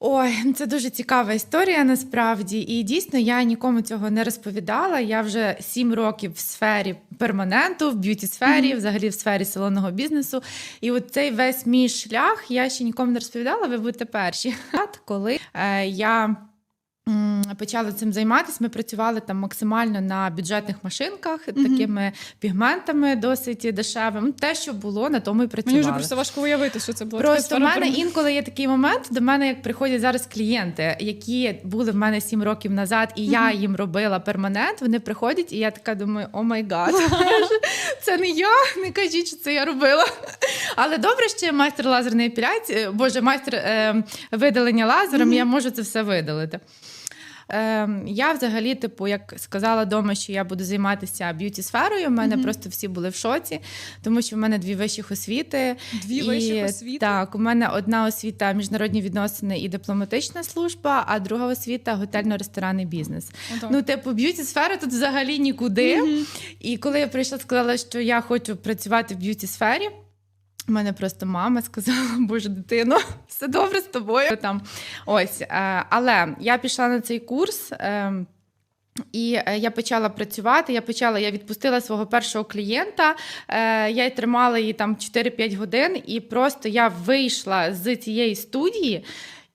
Ой, це дуже цікава історія насправді. І дійсно я нікому цього не розповідала. Я вже сім років в сфері перманенту, в б'юті сфері, взагалі в сфері салонного бізнесу. І от цей весь мій шлях я ще нікому не розповідала. Ви будете перші. Коли е, я. Почали цим займатися. Ми працювали там максимально на бюджетних машинках, такими пігментами досить дешевими. Те, що було, на тому і працювали. Мені вже просто важко уявити, що це було. Просто в мене інколи є такий момент, до мене як приходять зараз клієнти, які були в мене сім років назад, і я їм робила перманент. Вони приходять, і я така думаю, о май гад, це не я, не кажіть, що це я робила. Але добре, що я майстер лазерної епіляції, боже, майстер е, видалення лазером, я можу це все видалити. Е, я взагалі, типу, як сказала дома, що я буду займатися б'юті сферою. У мене просто всі були в шоці, тому що в мене дві вищих освіти. Дві вищих освіти? Так, у мене одна освіта міжнародні відносини і дипломатична служба, а друга освіта готельно-ресторанний бізнес. Отак. Ну, типу, б'юті сфера тут взагалі нікуди. І коли я прийшла, сказала, що я хочу працювати в б'юті сфері. У мене просто мама сказала: Боже, дитино, все добре з тобою. Там ось, е, але я пішла на цей курс. е, і е, я почала працювати. Я почала, я відпустила свого першого клієнта. Я й тримала її там 4-5 годин, і просто я вийшла з цієї студії.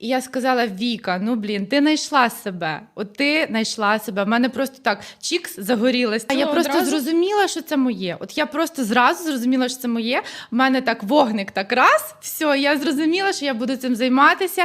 І я сказала: Віка, ну блін, ти знайшла себе. От ти знайшла себе. У мене просто так чікс загорілась. А я просто одразу? зрозуміла, що це моє. От я просто зразу зрозуміла, що це моє. У мене так вогник так раз. Все, я зрозуміла, що я буду цим займатися.